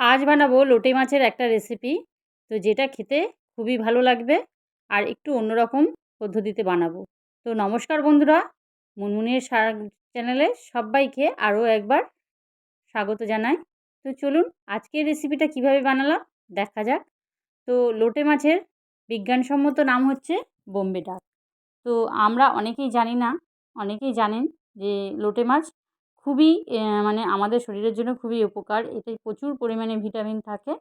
আজ বানাবো লোটে মাছের একটা রেসিপি তো যেটা খেতে খুবই ভালো লাগবে আর একটু অন্যরকম পদ্ধতিতে বানাবো। তো নমস্কার বন্ধুরা, মুনমুনের শাক চ্যানেলে সবাইকে আরও একবার স্বাগত জানাই। তো চলুন আজকের রেসিপিটা কীভাবে বানালাম দেখা যাক। তো লোটে মাছের বিজ্ঞানসম্মত নাম হচ্ছে বোম্বে ডাক তো আমরা অনেকেই জানি না, অনেকেই জানেন যে লোটে মাছ খুবই মানে আমাদের শরীরের জন্য খুবই উপকার। এতে প্রচুর পরিমাণে ভিটামিন থাকে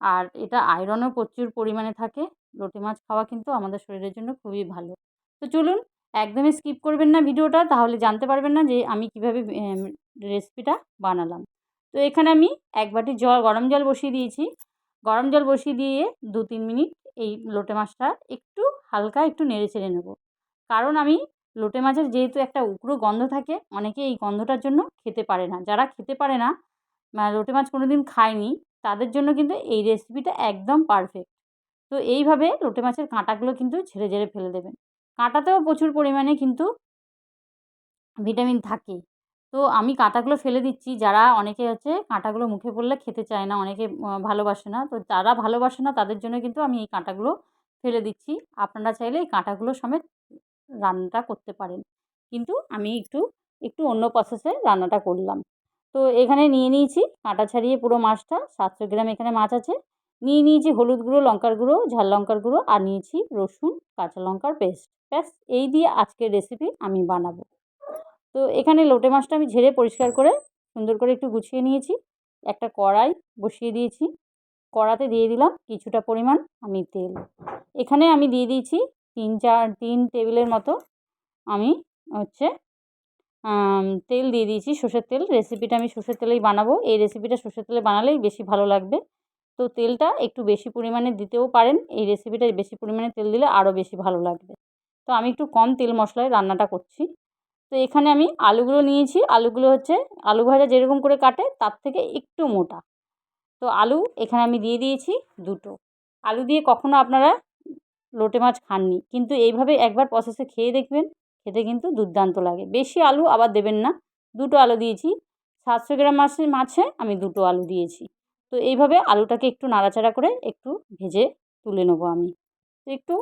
আর এটা আয়রনও প্রচুর পরিমাণে থাকে। লোটে মাছ খাওয়া কিন্তু আমাদের শরীরের জন্য খুবই ভালো। তো চলুন, একদমই স্কিপ করবেন না ভিডিওটা, তাহলে জানতে পারবেন না যে আমি কীভাবে রেসিপিটা বানালাম। তো এখানে আমি এক বাটি জল, গরম জল বসিয়ে দিয়েছি। গরম জল বসিয়ে দিয়ে দু তিন মিনিট এই লোটে মাছটা একটু হালকা একটু নেড়ে চেড়ে নেব। কারণ আমি লোটে মাছের যেহেতু একটা উগ্র গন্ধ থাকে, অনেকে এই গন্ধটার জন্য খেতে পারে না। যারা খেতে পারে না লোটে মাছ কোনো দিন খায়নি, তাদের জন্য কিন্তু এই রেসিপিটা একদম পারফেক্ট তো এইভাবে লোটে মাছের কাঁটাগুলো কিন্তু ঝেড়ে ঝেড়ে ফেলে দেবেন। কাঁটাতেও প্রচুর পরিমাণে কিন্তু ভিটামিন থাকে। তো আমি কাঁটাগুলো ফেলে দিচ্ছি, যারা অনেকে হচ্ছে কাঁটাগুলো মুখে পড়লে খেতে চায় না, অনেকে ভালোবাসে না। তো যারা ভালোবাসে না, তাদের জন্য কিন্তু আমি এই কাঁটাগুলো ফেলে দিচ্ছি। আপনারা চাইলে এই কাঁটাগুলো সমেত রান্নাটা করতে পারেন। কিন্তু আমি একটু একটু অন্য প্রসেসে রান্নাটা করলাম। তো এখানে নিয়ে নিয়েছি কাঁটা ছাড়িয়ে পুরো মাছটা, সাতশো গ্রাম এখানে মাছ আছে। নিয়ে নিয়েছি হলুদ গুঁড়ো, লঙ্কার গুঁড়ো, ঝাল লঙ্কার গুঁড়ো আর নিয়েছি রসুন, কাঁচা লঙ্কার পেস্ট ব্যাস, এই দিয়ে আজকের রেসিপি আমি বানাবো। তো এখানে লোটে মাছটা আমি ঝেড়ে পরিষ্কার করে, সুন্দর করে একটু গুছিয়ে নিয়েছি। একটা কড়াই বসিয়ে দিয়েছি। কড়াতে দিয়ে দিলাম কিছুটা পরিমাণ আমি তেল। এখানে আমি দিয়ে দিয়েছি তিন চার, তিন টেবিলের মতো আমি হচ্ছে তেল দিয়ে দিয়েছি সর্ষের তেল। রেসিপিটা আমি সর্ষের তেলেই বানাবো। এই রেসিপিটা সর্ষের তেলে বানালেই বেশি ভালো লাগবে। তো তেলটা একটু বেশি পরিমাণে দিতেও পারেন। এই রেসিপিটা বেশি পরিমাণে তেল দিলে আরও বেশি ভালো লাগবে। তো আমি একটু কম তেল মশলায় রান্নাটা করছি। তো এখানে আমি আলুগুলো নিয়েছি। আলুগুলো হচ্ছে, আলু ভাজা যেরকম করে কাটে তার থেকে একটু মোটা। তো আলু এখানে আমি দিয়ে দিয়েছি দুটো। আলু দিয়ে কখনো আপনারা লোটে মাছ খাননি। কিন্তু এইভাবে একবার প্রসেসে খেয়ে দেখবেন, খেতে কিন্তু দুর্দান্ত লাগে। বেশি আলু আবার দেবেন না। দুটো আলু দিয়েছি। সাতশো গ্রাম মাছের মাছে আমি দুটো আলু দিয়েছি। তো এইভাবে আলুটাকে একটু নাড়াচাড়া করে একটু ভেজে তুলে নেব আমি। তো একটু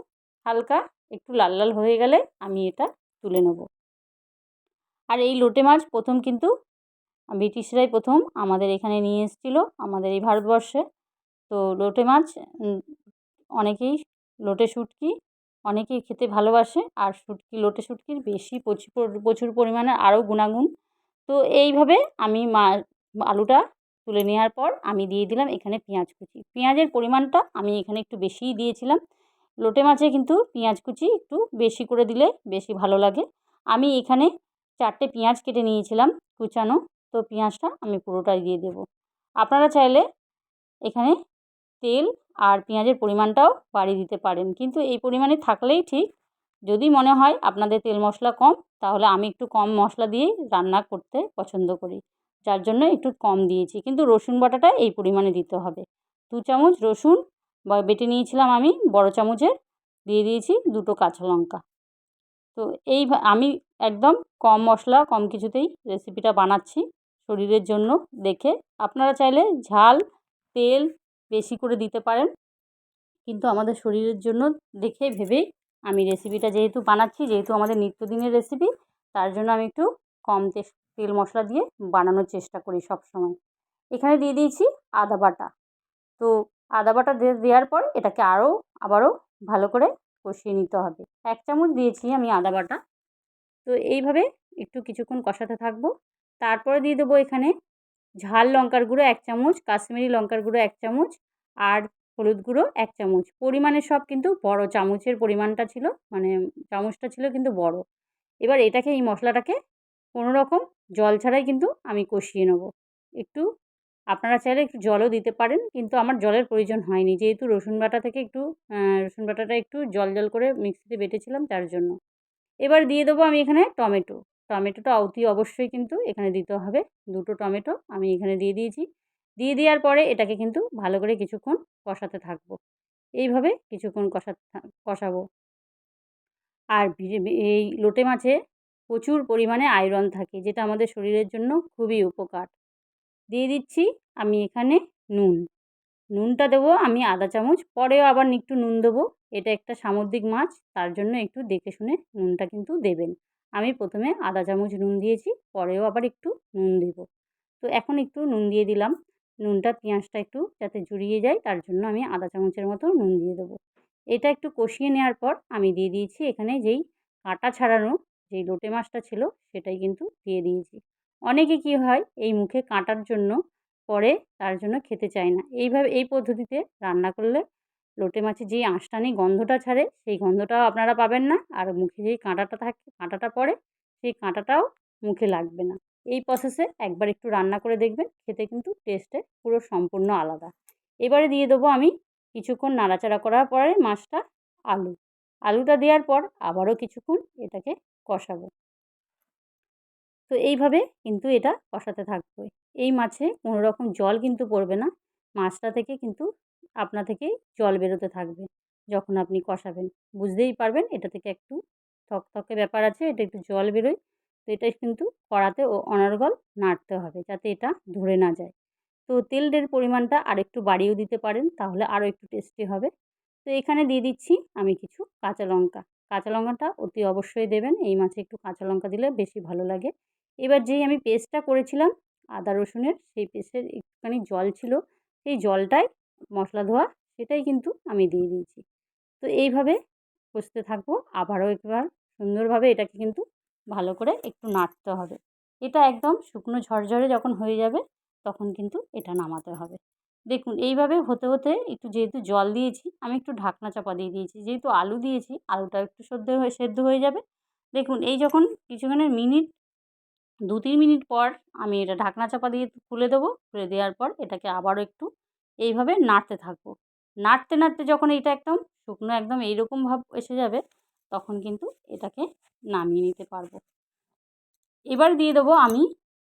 হালকা, একটু লাল লাল হয়ে গেলে আমি এটা তুলে নেব। আর এই লোটে মাছ প্রথম কিন্তু ব্রিটিশরাই প্রথম আমাদের এখানে নিয়ে এসেছিল, আমাদের এই ভারতবর্ষে। তো লোটে মাছ অনেকেই লোটে শুটকি। অনেকেই খেতে ভালোবাসে। আর শুটকি, লোটে শুটকির বেশি প্রচুর পরিমাণে আরও গুণাগুণ। তো এইভাবে আমি মা, আলুটা তুলে নেওয়ার পর আমি দিয়ে দিলাম এখানে পেঁয়াজ কুচি। পেঁয়াজের পরিমাণটা আমি এখানে একটু বেশিই দিয়েছিলাম। লোটে মাছে কিন্তু পেঁয়াজ কুচি একটু বেশি করে দিলে বেশি ভালো লাগে। আমি এখানে চারটে পেঁয়াজ কেটে নিয়েছিলাম কুচানো। তো পেঁয়াজটা আমি পুরোটাই দিয়ে দেবো। আপনারা চাইলে এখানে তেল আর পেঁয়াজের পরিমাণটাও বাড়িয়ে দিতে পারেন। কিন্তু এই পরিমাণে থাকলেই ঠিক। যদি মনে হয় আপনাদের তেল মশলা কম, তাহলে আমি একটু কম মশলা দিয়েই রান্না করতে পছন্দ করি। যার জন্য একটু কম দিয়েছি। কিন্তু রসুন বাটাটা এই পরিমাণে দিতে হবে। দু চামচ রসুন বেটে নিয়েছিলাম আমি বড় চামচের। দিয়ে দিয়েছি দুটো কাঁচা লঙ্কা। তো এই আমি একদম কম মশলা, কম কিছুতেই রেসিপিটা বানাচ্ছি শরীরের জন্য দেখে। আপনারা চাইলে ঝাল, তেল বেশি করে দিতে পারেন। কিন্তু আমাদের শরীরের জন্য দেখে ভেবেই আমি রেসিপিটা যেহেতু বানাচ্ছি, যেহেতু আমাদের নিত্যদিনের রেসিপি তার জন্য আমি একটু কম তেল মশলা দিয়ে বানানোর চেষ্টা করি সব সময় এখানে দিয়ে দিয়েছি আদা বাটা। তো আদা বাটা দেওয়ার পর এটাকে আরও, আবারও ভালো করে কষিয়ে নিতে হবে। এক চামচ দিয়েছি আমি আদা বাটা। তো এইভাবে একটু কিছুক্ষণ কষাতে থাকব। তারপরে দিয়ে দেবো এখানে ঝাল লঙ্কার গুঁড়ো এক চামচ, কাশ্মীরি লঙ্কার গুঁড়ো এক চামচ, আর হলুদ গুঁড়ো এক চামচ। পরিমাণে সব কিন্তু বড়, চামচের পরিমাণটা ছিল মানে চামচটা ছিল কিন্তু বড়। এবার এটাকে, এই মশলাটাকে কোনো রকম জল ছাড়াই কিন্তু আমি কষিয়ে নেব। একটু, আপনারা চাইলে একটু জলও দিতে পারেন, কিন্তু আমার জলের প্রয়োজন হয়নি। যেহেতু রসুন বাটা থেকে একটু রসুন বাটাটা একটু জল জল করে মিক্সিতে বেটেছিলাম, তার জন্য। এবার দিয়ে দেবো আমি এখানে টমেটো। টমেটোটা অতি অবশ্যই কিন্তু এখানে দিতে হবে। দুটো টমেটো আমি এখানে দিয়ে দিয়েছি। দিয়ে দেওয়ার পরে এটাকে কিন্তু ভালো করে কিছুক্ষণ কষাতে থাকব। এইভাবে কিছুক্ষণ কষাতে কষাবো। আর এই লোটে মাছে প্রচুর পরিমাণে আয়রন থাকে, যেটা আমাদের শরীরের জন্য খুবই উপকার। দিয়ে দিচ্ছি আমি এখানে নুন। নুনটা দেবো আমি আধা চামচ, পরেও আবার একটু নুন দেবো। এটা একটা সামুদ্রিক মাছ, তার জন্য একটু দেখে শুনে নুনটা কিন্তু দেবেন। আমি প্রথমে আধা চামচ নুন দিয়েছি, পরেও আবার একটু নুন দেবো। তো এখন একটু নুন দিয়ে দিলাম। নুনটা, পেঁয়াজটা একটু যাতে জুড়িয়ে যায়, তার জন্য আমি আধা চামচের মতো নুন দিয়ে দেবো। এটা একটু কষিয়ে নেওয়ার পর আমি দিয়ে দিয়েছি এখানে যেই কাঁটা ছাড়ানো যেই লোটে মাছটা ছিল, সেটাই কিন্তু দিয়ে দিয়েছি। অনেকে কী হয়, এই মুখে কাঁটার জন্য পরে তার জন্য খেতে চায় না। এইভাবে, এই পদ্ধতিতে রান্না করলে লোটে মাছের যেই আঁশটানি গন্ধটা ছাড়ে, সেই গন্ধটাও আপনারা পাবেন না। আর মুখে যেই কাঁটাটা থাকে, কাঁটাটা পড়ে, সেই কাঁটাটাও মুখে লাগবে না। এই প্রসেসে একবার একটু রান্না করে দেখবেন, খেতে কিন্তু টেস্টে পুরো সম্পূর্ণ আলাদা। এবারে দিয়ে দেবো আমি কিছুক্ষণ নাড়াচাড়া করার পরে মাছটা আলু। আলুটা দেওয়ার পর আবারও কিছুক্ষণ এটাকে কষাবো। তো এইভাবে কিন্তু এটা কষাতে থাকবে। এই মাছে কোনো রকম জল কিন্তু পড়বে না। মাছটা থেকে কিন্তু আপনা থেকেই জল বেরোতে থাকবে। যখন আপনি কষাবেন, বুঝতেই পারবেন এটা থেকে একটু থকথকে ব্যাপার আছে, এটা একটু জল বেরোয়। তো এটা কিন্তু কড়াতে ও অনর্গল নাড়তে হবে যাতে এটা ধরে না যায়। তো তেলের পরিমাণটা আরেকটু বাড়িয়েও দিতে পারেন, তাহলে আরও একটু টেস্টি হবে। তো এখানে দিয়ে দিচ্ছি আমি কিছু কাঁচা লঙ্কা। কাঁচা লঙ্কাটা অতি অবশ্যই দেবেন, এই মাছে একটু কাঁচা লঙ্কা দিলে বেশি ভালো লাগে। এবার যেই আমি পেস্টটা করেছিলাম, আদা রসুনের সেই পেস্টের একটুখানি জল ছিল, সেই জলটাই মশলা ধোয়া, সেটাই কিন্তু আমি দিয়ে দিয়েছি। তো এইভাবে কষতে থাকব। আবারও একবার সুন্দরভাবে এটাকে কিন্তু ভালো করে একটু নাড়তে হবে। এটা একদম শুকনো ঝরঝরে যখন হয়ে যাবে, তখন কিন্তু এটা নামাতে হবে। দেখুন, এইভাবে হতে হতে একটু যেহেতু জল দিয়েছি, আমি একটু ঢাকনা চাপা দিয়ে দিয়েছি। যেহেতু আলু দিয়েছি, আলুটাও একটু সেদ্ধ হয়ে সেদ্ধ হয়ে যাবে। দেখুন, এই যখন কিছুক্ষণের মিনিট দু তিন মিনিট পর আমি এটা ঢাকনা চাপা দিয়ে খুলে দেবো। খুলে দেওয়ার পর এটাকে আবারও একটু এইভাবে নাড়তে থাকব। নাড়তে নাড়তে যখন এটা একদম শুকনো একদম এইরকম ভাব এসে যাবে, তখন কিন্তু এটাকে নামিয়ে নিতে পারব। এবার দিয়ে দেবো আমি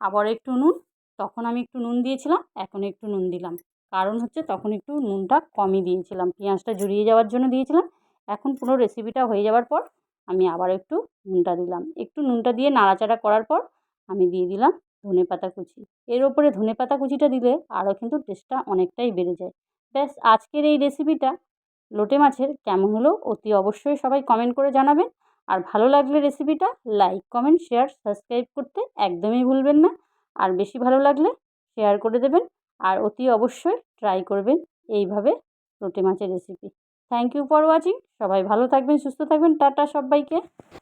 আবার একটু নুন। তখন আমি একটু নুন দিয়েছিলাম, এখন একটু নুন দিলাম। কারণ হচ্ছে তখন একটু নুনটা কমই দিয়েছিলাম, পেঁয়াজটা জুড়িয়ে যাওয়ার জন্য দিয়েছিলাম। এখন পুরো রেসিপিটা হয়ে যাওয়ার পর আমি আবার একটু নুনটা দিলাম। একটু নুনটা দিয়ে নাড়াচাড়া করার পর আমি দিয়ে দিলাম ধনে পাতা কুচি। এর ওপরে ধনে পাতা কুচিটা দিলে আরও কিন্তু টেস্টটা অনেকটাই বেড়ে যায়। ব্যাস, আজকের এই রেসিপিটা লোটে মাছের কেমন হলো অতি অবশ্যই সবাই কমেন্ট করে জানাবেন। আর ভালো লাগলে রেসিপিটা লাইক কমেন্ট শেয়ার সাবস্ক্রাইব করতে একদমই ভুলবেন না। আর বেশি ভালো লাগলে শেয়ার করে দেবেন। আর অতি অবশ্যই ট্রাই করবেন এইভাবে লোটে মাছের recipe thank you for watching সবাই ভালো থাকবেন, সুস্থ থাকবেন। টাটা সবাইকে।